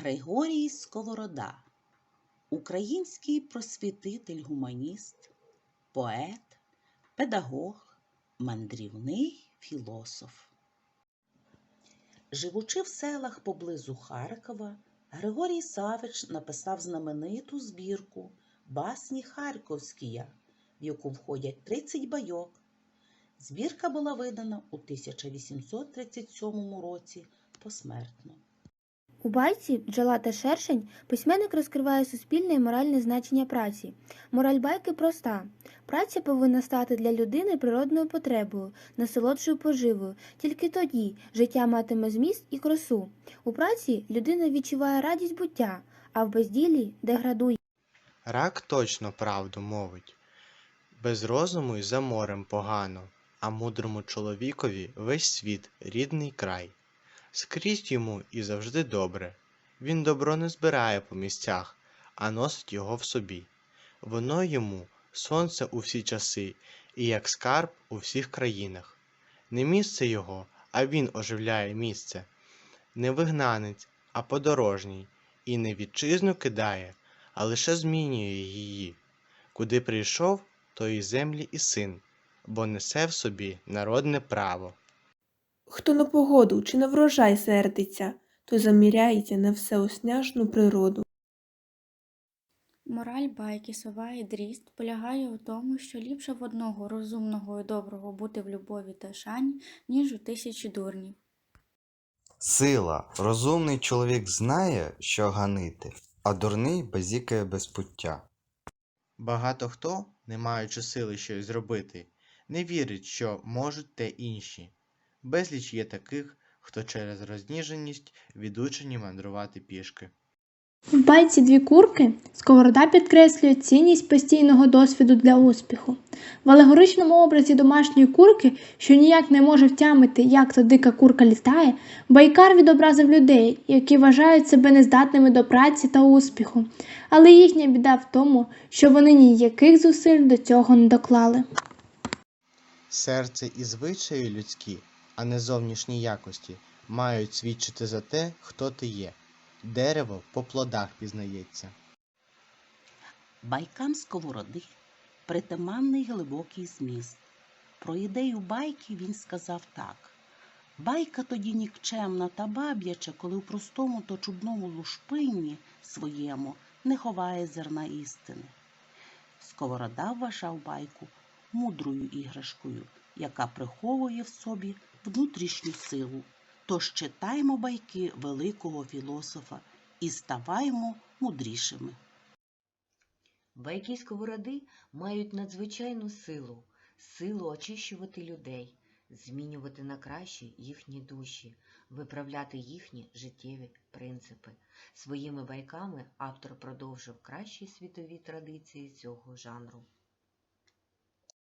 Григорій Сковорода, український просвітитель-гуманіст, поет, педагог, мандрівний філософ. Живучи в селах поблизу Харкова, Григорій Савич написав знамениту збірку Басні Харківськія, в яку входять 30 байок. Збірка була видана у 1837 році посмертно. У байці бджола та шершень письменник розкриває суспільне і моральне значення праці. Мораль байки проста. Праця повинна стати для людини природною потребою, насолодшою поживою. Тільки тоді життя матиме зміст і красу. У праці людина відчуває радість буття, а в безділі деградує. Рак точно правду мовить. Без розуму й за морем погано, а мудрому чоловікові весь світ рідний край. Скрізь йому і завжди добре. Він добро не збирає по місцях, а носить його в собі. Воно йому сонце у всі часи, і як скарб у всіх країнах. Не місце його, а він оживляє місце. Не вигнанець, а подорожній, і не вітчизну кидає, а лише змінює її. Куди прийшов, то і землі і син, бо несе в собі народне право. Хто на погоду чи на врожай сердиться, то заміряється на всеосняжну природу. Мораль байки сова і дріст полягає у тому, що ліпше в одного розумного і доброго бути в любові та шані, ніж у тисячі дурнів. Сила. Розумний чоловік знає, що ганити, а дурний базікає без пуття. Багато хто, не маючи сили щось зробити, не вірить, що можуть те інші. Безліч є таких, хто через розніженість відучені мандрувати пішки. В байці дві курки сковорода підкреслює цінність постійного досвіду для успіху. В алегоричному образі домашньої курки, що ніяк не може втямити, як то дика курка літає, байкар відобразив людей, які вважають себе нездатними до праці та успіху, але їхня біда в тому, що вони ніяких зусиль до цього не доклали. Серце і звичаї людські, а не зовнішні якості, мають свідчити за те, хто ти є. Дерево по плодах пізнається. Байкам сковороди притаманний глибокий зміст. Про ідею байки він сказав так. Байка тоді нікчемна та баб'яча, коли в простому та чудному лушпинні своєму не ховає зерна істини. Сковорода вважав байку мудрою іграшкою, яка приховує в собі внутрішню силу. Тож читаймо байки великого філософа і ставаймо мудрішими. Байки сковороди мають надзвичайну силу, силу очищувати людей, змінювати на краще їхні душі, виправляти їхні життєві принципи. Своїми байками автор продовжив кращі світові традиції цього жанру.